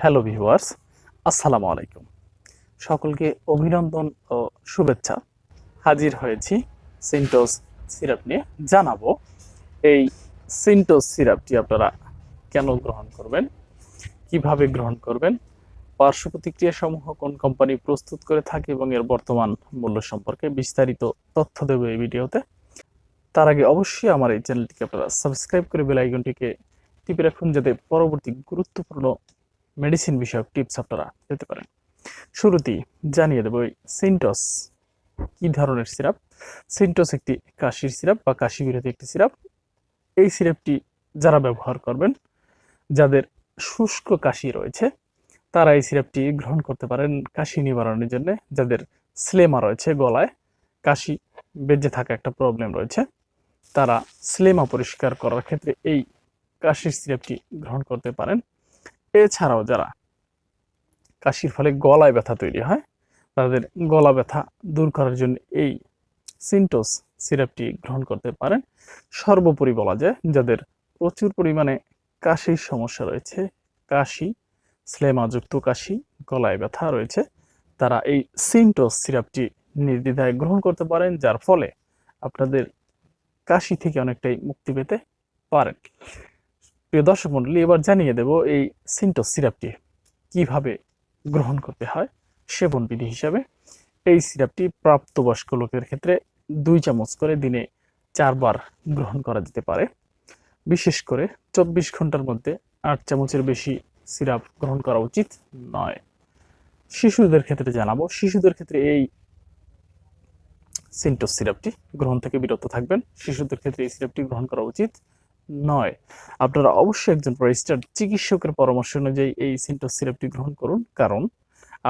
Hello viewers, আসসালামু আলাইকুম। সকলকে অভিনন্দন ও শুভেচ্ছা। হাজির হয়েছি সিন্টোস সিরাপ নিয়ে। জানাব এই সিন্টোস সিরাপটি আপনারা কেন গ্রহণ করবেন? কীভাবে গ্রহণ করবেন? পার্শ্ব প্রতিক্রিয়া সমূহ কোন কোম্পানি প্রস্তুত করে থাকে এবং এর বর্তমান মূল্য সম্পর্কে বিস্তারিত তথ্য দেবো এই ভিডিওতে। তার আগে অবশ্যই আমার এই চ্যানেলটিকে আপনারা সাবস্ক্রাইব করে বেল টিপে রাখুন, যাতে পরবর্তী গুরুত্বপূর্ণ মেডিসিন বিষয়ক টিপস আপনারা পেতে পারেন। শুরুতেই জানিয়ে দেবো এই সিন্টস কি ধরনের সিরাপ? সিন্টস একটি কাশির সিরাপ বা কাশি বিরোধী একটি সিরাপ। এই সিরাপটি যারা ব্যবহার করবেন, যাদের শুষ্ক কাশি রয়েছে, তারা এই সিরাপটি গ্রহণ করতে পারেন কাশি নিবারণের জন্য। যাদের স্লেমা রয়েছে গলায়, কাশি বেজে থাকা একটা প্রবলেম রয়েছে, তারা স্লেমা পরিষ্কার করার ক্ষেত্রে এই কাশির সিরাপটি গ্রহণ করতে পারেন। এছাড়াও যারা কাশির ফলে গলায় ব্যথা তৈরি হয়, তাদের গলা ব্যথা দূর করার জন্য এই সিনটোস সিরাপটি গ্রহণ করতে পারেন। সর্বোপরি বলা যায় যাদের প্রচুর পরিমাণে কাশির সমস্যা রয়েছে, কাশি, স্লেমাযুক্ত কাশি, গলায় ব্যথা রয়েছে, তারা এই সিনটোস সিরাপটি নির্দ্বিধায় গ্রহণ করতে পারেন, যার ফলে আপনাদের কাশি থেকে অনেকটাই মুক্তি পেতে পারেন। প্রিয় দর্শক মণ্ডলী এবার জানিয়ে দেব এই সিন্টোস সিরাপটি কীভাবে গ্রহণ করতে হয় সেবন বিধি হিসাবে। এই সিরাপটি প্রাপ্তবয়স্ক লোকের ক্ষেত্রে দুই চামচ করে দিনে চারবার গ্রহণ করা যেতে পারে। বিশেষ করে চব্বিশ ঘণ্টার মধ্যে আট চামচের বেশি সিরাপ গ্রহণ করা উচিত নয়। শিশুদের ক্ষেত্রে জানাব, শিশুদের ক্ষেত্রে এই সিন্টোস সিরাপটি গ্রহণ থেকে বিরত থাকবেন। শিশুদের ক্ষেত্রে এই সিরাপটি গ্রহণ করা উচিত নয়। আপনারা অবশ্যই একজন রেজিস্টার্ড চিকিৎসকের পরামর্শ অনুযায়ী এই সিন্টোস সিরাপটি গ্রহণ করুন। কারণ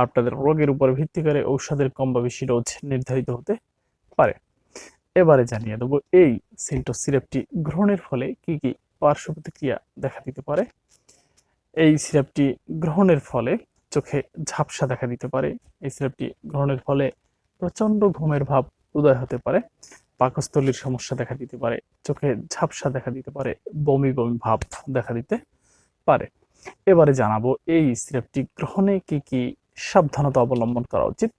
আপনাদের রোগের উপর ভিত্তি করে ঔষধের কম বা বেশি ডোজ নির্ধারিত হতে পারে। এবারে জানিয়ে দেবো, এই সিন্টোস সিরাপটি গ্রহণের ফলে কি কি পার্শ্ব প্রতিক্রিয়া দেখা দিতে পারে? এই সিরাপটি গ্রহণের ফলে চোখে ঝাপসা দেখা দিতে পারে। এই সিরাপটি গ্রহণের ফলে প্রচণ্ড ঘুমের ভাব উদয় হতে পারে। পাকস্থলীর সমস্যা দেখা দিতে পারে চোখে ঝাপসা দেখা দিতে পারে, বমি বমি ভাব দেখা দিতে পারে। এবারে জানাব এই সিরাপটি গ্রহণে কি কি সাবধানতা অবলম্বন করা উচিত।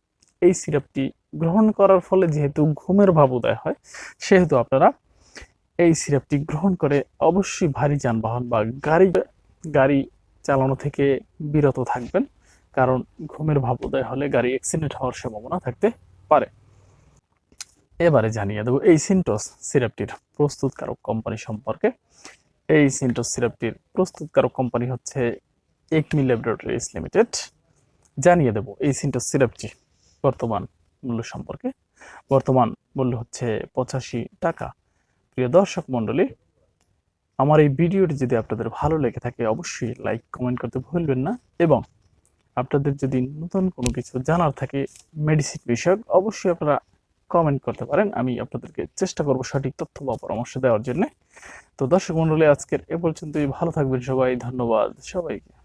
এই সিরাপটি গ্রহণ করার ফলে যেহেতু ঘুমের ভাব উদয় হয়, সেহেতু আপনারা এই সিরাপটি গ্রহণ করে অবশ্যই ভারী যানবাহন বা গাড়ি গাড়ি চালানো থেকে বিরত থাকবেন, কারণ ঘুমের ভাব উদয় হলে গাড়ি অ্যাক্সিডেন্ট হওয়ার সম্ভাবনা থাকতে পারে। এবারে জানিয়ে দেবো এই সিন্টোস সিরাপটির প্রস্তুতকারক কোম্পানি সম্পর্কে। এই সিন্টোস সিরাপটির প্রস্তুতকারক কোম্পানি হচ্ছে একমি ল্যাবরেটরিজ লিমিটেড। জানিয়ে দেবো এই সিন্টোস সিরাপটি বর্তমান মূল্য সম্পর্কে। বর্তমান মূল্য হচ্ছে পঁচাশি টাকা। প্রিয় দর্শক মণ্ডলী, আমার এই ভিডিওটি যদি আপনাদের ভালো লেগে থাকে, অবশ্যই লাইক কমেন্ট করতে ভুলবেন না এবং আপনাদের যদি নতুন কোনো কিছু জানার থাকে মেডিসিন বিষয়ক, অবশ্যই আপনারা কমেন্ট করতে পারেন। আমি আপনাদেরকে চেষ্টা করব সঠিক তথ্য বা পরামর্শ দেওয়ার জন্য। তো দর্শক মন্ডলী, আজকের এ পর্যন্তই। ভালো থাকবেন সবাই। ধন্যবাদ সবাইকে।